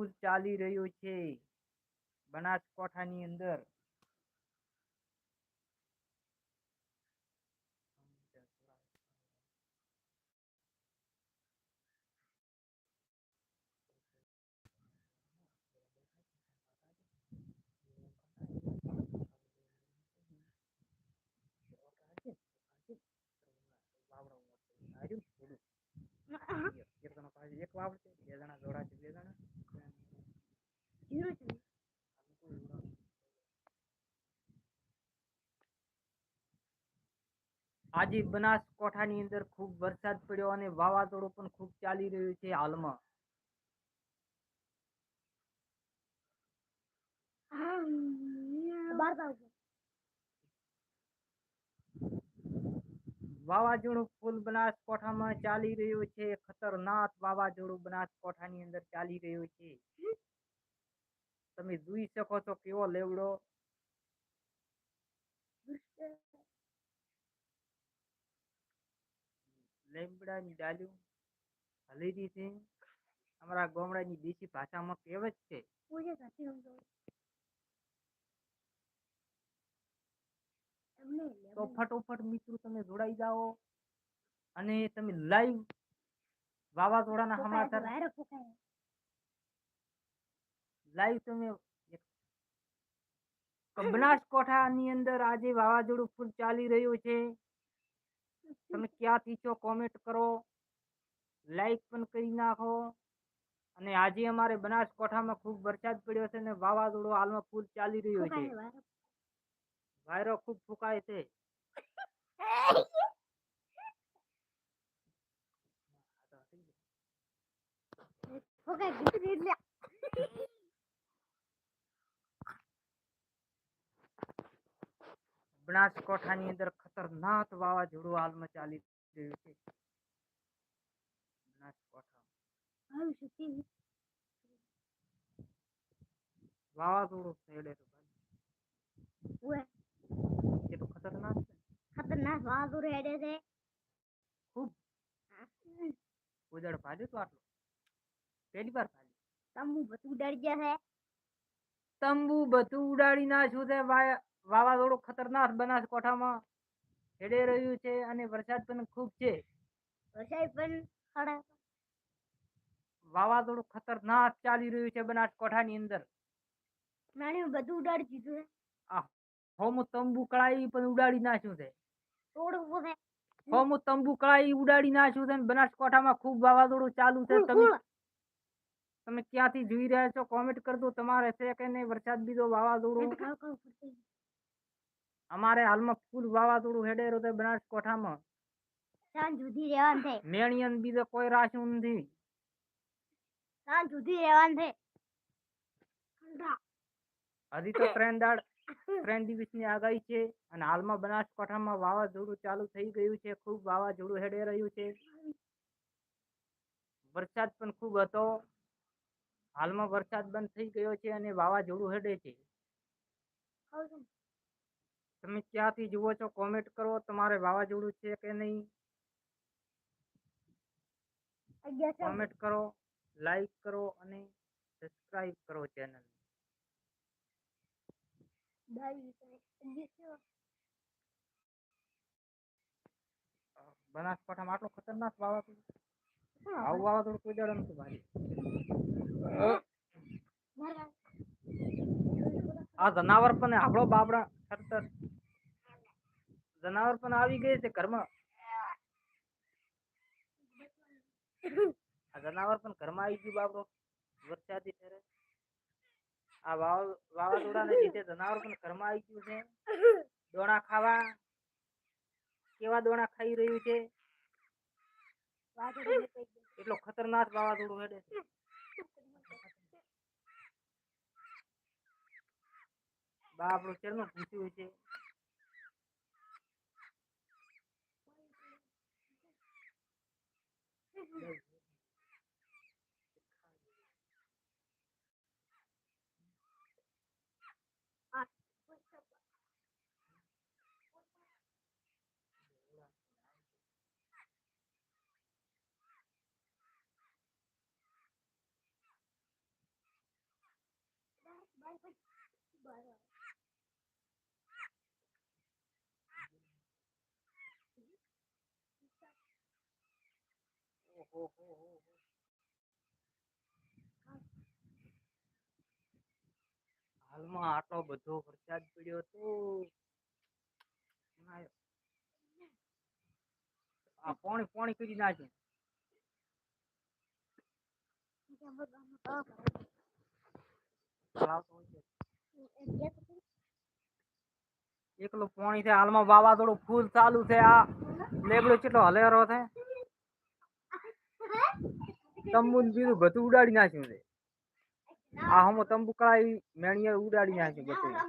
ફૂલ ચાલી રહ્યું છે. બનાસકાંઠાની અંદર. એક જણા પાસે એક વાવ છે બે જણા જોડા છે બે જણા. આજે બનાસકાંઠાની અંદર ખૂબ વરસાદ પડ્યો અને વાવાઝોડું પણ ખૂબ ચાલી રહ્યું છે હાલમાં. વાવાઝોડું ફૂલ બનાસકાંઠામાં ચાલી રહ્યું છે. ખતરનાક વાવાઝોડું બનાસકાંઠાની અંદર ચાલી રહ્યું છે. તમે જોઈ શકો છો કેવો લેવડો. લેમડાની ડાલ્યું હલેરી છે. અમારા ગામડાની દેશી ભાષામાં કહેવત છે. તો ફટોફટ મિત્રો તમે જોડાઈ જાઓ. અને તમે લાઈવ વાવાઝોડાના સમાચાર લાઈવ તમે બનાસકોઠાની અંદર આજે વાવાઝોડું ફૂલ ચાલી રહ્યું છે. તમે ક્યાંથી છો કોમેન્ટ કરો. લાઈક પણ કરી નાખો. અને આજે અમારે બનાસકોઠામાં ખૂબ વરસાદ પડ્યો છે અને વાવાઝોડું હાલમાં ફૂલ ચાલી રહ્યું છે. વાયરો ખૂબ ફૂંકાય છે. બનાસકાંઠાની અંદર ખતરનાક વાવાઝોડું હાલમાં ચાલી રહ્યું છે. બનાસકાંઠા વાવાઝોડું છેડે તો ભાઈ. એ તો ખતરનાક છે. ખતરનાક વાઘ હેડે છે. ખૂબ. ઉદળ ભાલ્યું તો આટલું. પહેલી વાર ભાલ્યું તંબુ બધું ડરી ગયા છે. તંબુ બધું ઉડાડી નાખ્યું છે વાય- વાવાઝોડું ખતરનાક બનાસકાંઠામાં હેડે રહ્યું છે અને વરસાદ પણ ખૂબ છે. વરસાદ પણ વાવાઝોડું ખતરનાક ચાલી રહ્યું છે બનાસકાંઠાની અંદર. નાણી બધું ઉડાડી દીધું છે હોમ તંબુ કળાઈ પણ ઉડાડી નાખ્યું છે. તોડવું હોમ તંબુ કળાઈ ઉડાડી નાખ્યું છે અને બનાસકાંઠામાં ખૂબ વાવાઝોડું ચાલુ છે. તમે તમે ક્યાંથી જોઈ રહ્યા છો? કોમેન્ટ કરજો. તમારે છે કે નહીં? વરસાદ બીજો વાવાઝોડું. અમારે હાલમાં ફૂલ વાવાઝોડું હેડે રહ્યું છે બનાસકાંઠામાં. સાંજ સુધી રહેવાનું છે મેણિયન બીજો કોઈ રાશું નથી. સાંજ સુધી રહેવાનું છે હજી તો ત્રણ દાડ ત્રણ દિવસની આગાહી છે અને હાલમાં બનાસકાંઠામાં વાવાઝોડું ચાલુ થઈ ગયું છે ખૂબ વાવાઝોડું હેડે રહ્યું છે. વરસાદ પણ ખૂબ હતો. હાલમાં વરસાદ બંધ થઈ ગયો છે અને વાવાઝોડું હેડે છે? તમે ક્યાંથી જુઓ છો? કોમેન્ટ કરો. તમારે વાવાઝોડું છે કે નહીં? કોમેન્ટ કરો લાઈક કરો અને સબસ્ક્રાઇબ કરો ચેનલ. બનાસકાંઠામાં આટલું ખતરનાક વાવાઝોડું આવું વાવાઝોડું કોઈ દાડો નથી ભાઈ આ જનાવર પણ આપણો બાબરા ખતર જનાવર પણ આવી ગઈ છે ઘરમાં. આ જનાવર પણ ઘરમાં આવી ગયું બાપડો. વરસાદી ફેરે આ વાવ વાવાઝોડાને લીધે જનાવર પણ ઘરમાં આવી ગયું છે. દોણા ખાવા. કેવા દોણા ખાઈ રહ્યું છે. એટલો ખતરનાક વાવાઝોડું હેડે છે. બાપરો ચેરનું પૂછ્યું છે. Bye. હાલમાં આટલો બધો વરસાદ પડ્યો તો ના, આ પાણી પાણી કરી નાખે ત્યાં બધાનો ભાવ કરે. તળાવ તો હોય છે. એમ કે તો ખરી. એકલું પાણી છે હાલમાં વાવાઝોડું ફૂલ ચાલુ છે આ લેબડો કેટલો હલેરો છે તંબુ બીજું બધું ઉડાડી નાખ્યું છે. આ હમો તંબુ કરાવી મેણીએ ઉડાડી નાખ્યું બધું.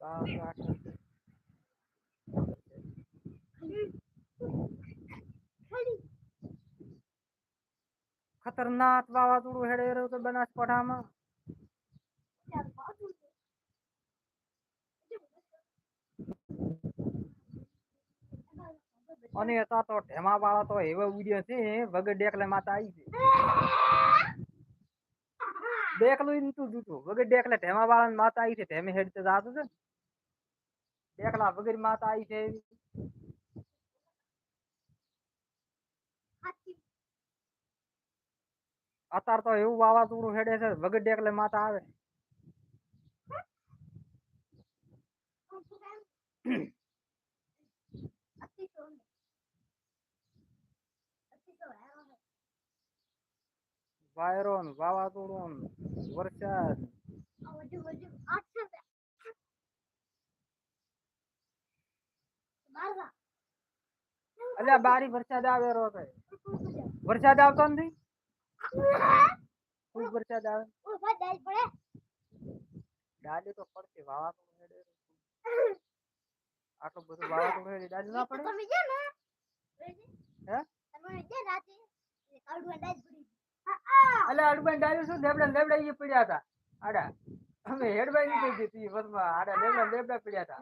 બાપ ખતરનાક વાવાઝોડું હેડે રહ્યું તો બનાસકાંઠામાં અને હતા તો ઢેમા વાળા તો એવો ઉડ્યો છે વગર ડેકલે માતા આવી છે. ડેકલું નતું જૂતું. વગર ડેકલે ઢેમા વાળા માતા આવી છે ઢેમે હેડતે જાતું છે. ડેકલા વગર માતા આવી છે એવી. અત્યારે તો એવું વાવાઝોડું હેડે છે વગર ડેકલે માતા આવે. વાયરો ને વાવાઝોડું ને વરસાદ અલ્યા બારી વરસાદ આવે રો છે. વરસાદ આવતો નથી? ખૂબ વરસાદ આવે? ડાલી તો પડશે વાવાઝોડું હેડે. આટલું બધું વાવાઝોડું હેડે ડાલી ના પડે? હે? અલ્યા અડબાઈ ડાલી શું લેબડા ને લેબડા ઈ પડ્યા હતા? આડા. અમે હેડબાઈ નથી દીધી વસમાં. આડા લેબડા ને લેબડા પડ્યા હતા.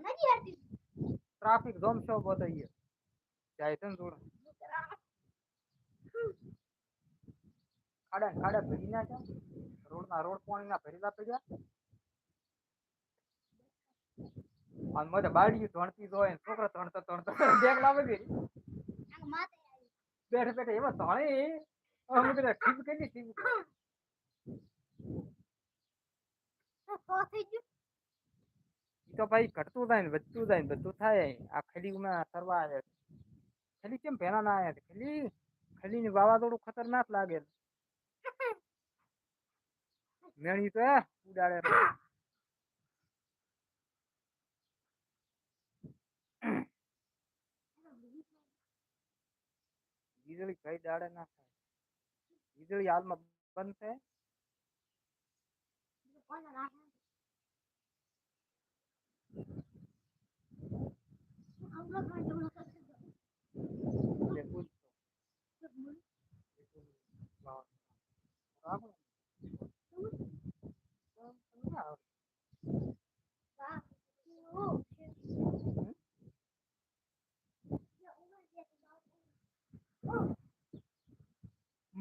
ટ્રાફિક જોમ શોપ હતો ઈ. જાય છે ને ખાડા ખાડા ભરી નાખ્યા રોડ ના રોડ પાણી ના ભરેલા પડ્યા અને મને બાળીયું ધણતી હોય ને છોકરો ધણતો બેગ લાવે ગઈ બેઠે બેઠે એમાં ધણે. ભાઈ ઘટતું જાય ને વધતું જાય ને બધું થાય. આ ખલીમાં સરવા આવે ખલી કેમ ભેના ના આવ્યા ખલી ખલી ની વાવાઝોડું ખતરનાક લાગે મેણી તો ઉડાડે વીજળી કઈ દાડે ના થાય? વીજળી હાલમાં બંધ છે Thank પૂછતો વાહ. રાખો. ના આવે.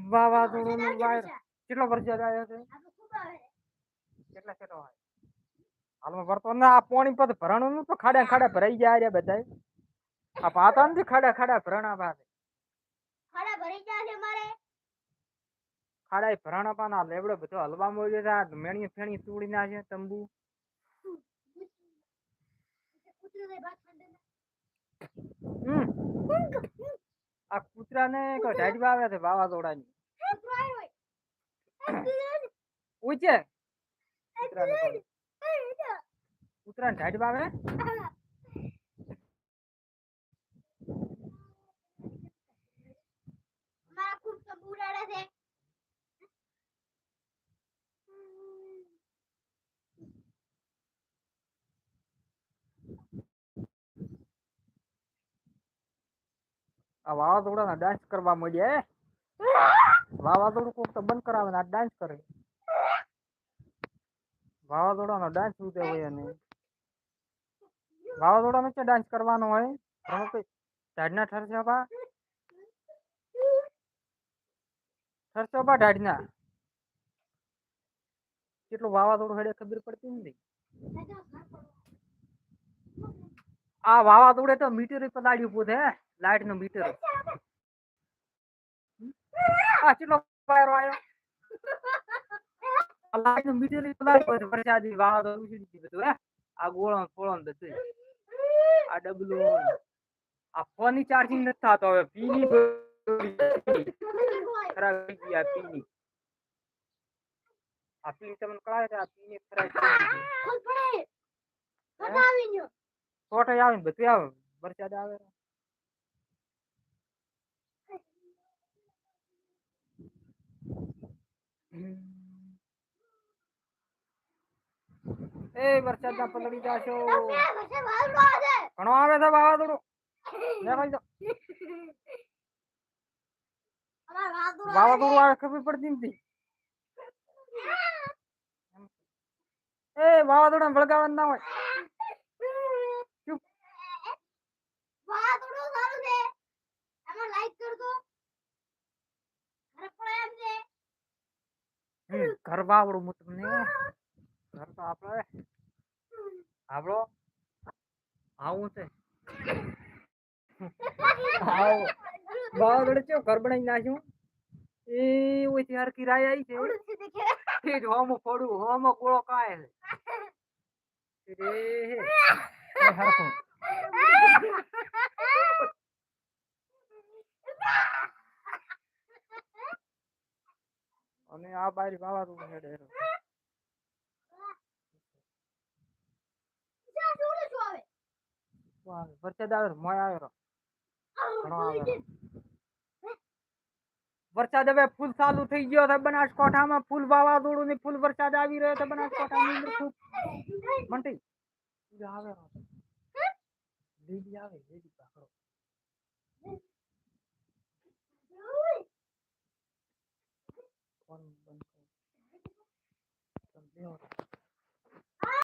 વાવાઝોડું નું વાયર કેટલો વરસાદ આવ્યો છે કેટલા કેટલો હોય હાલમાં વરતો ના આ પાણી પર ભરાણું નું તો ખાડા ને ખાડા ભરાઈ ગયા રે બધા આ પાતા નથી ખાડા ખાડા ભરાણા પાસે ખાડા ભરી ગયા છે મારે ખાડા ય ભરાણા પાના લેવડો બધો હલવા મળ્યો છે આ મેણી ફેણી તોડી નાખે તંબુ કૂતરું ને ભાત ખાંડે ને. હમ આ કૂતરા ને ઢાડવા આવ્યા છે વાવાઝોડાની ઉચે ને ઢાડવા આવે? આ વાવાઝોડાના ડાન્સ કરવા મળ્યા વાવાઝોડું કોક તો બંધ કરાવે ને આ ડાન્સ કરે. વાવાઝોડાનો ડાન્સ શું હોય એને? વાવાઝોડામાં ક્યાં ડાન્સ કરવાનો હોય? રમણભાઈ ઢાઢના ઠરશે બા ઠરશે બા ઢાઢના કેટલું વાવાઝોડું હેડે ખબર પડતી નથી. આ વાવાઝોડે તો મીટર પલાડ્યું પોતે લાઈટનું મીટર આ કેટલો વાયરો આવ્યો આ લાઈટનું મીટર પલાડ્યું પોતે વરસાદી વાવાઝોડું ઉછળી ગયું બધું હે આ ગોળો ને ફોળો ને બધું આ ડબલું આ ફોનની ચાર્જિંગ નથી થતો હવે પીની ખરાબ થઈ ગઈ આ પીની આ પીન તમને કળાય છે આ પીની ખરાબ થઈ ગઈ ખોટ પડે ખોટ આવી ગયો ફોટો આવે ને બધું આવે વરસાદ આવે એ વરસાદ ના પલળી જાશો. ઘણો આવે છે વાવાઝોડું. લે ભાઈ તો. વાવાઝોડું આવે ખબર પડતી નથી. એ વાવાઝોડા વળગાવવાનું ના હોય ચૂપ વાદળો સારું છે એમાં લાઈક કર દો અરે પણ એમ છે હમ, ઘર વાવડું હું તમને ઘર તો આપણે આપણો આવું છે. આવો. વાવાઝોડે ચો ઘર બનાવી નાખ્યું? એ ઓછી હરકી કિરાય આવી છે. એ જ હોમો પડું હોમો ગોળો કાય છે. એ અને આ બારી વાવાઝોડું હેડે હેડે. જ્યાં થોડું શું આવે? વાહ, વરસાદ આવે મોય આવ્યો ઘણો આવે. વરસાદ હવે ફૂલ ચાલુ થઈ ગયો છે બનાસકાંઠામાં. ફૂલ વાવાઝોડું ને ફૂલ વરસાદ આવી રહ્યો છે બનાસકાંઠાની અંદર ખૂબ મંટી ઈ આવે. લીલી આવે લીલી પકડો ફોન બંધ કરો તમે બેહો.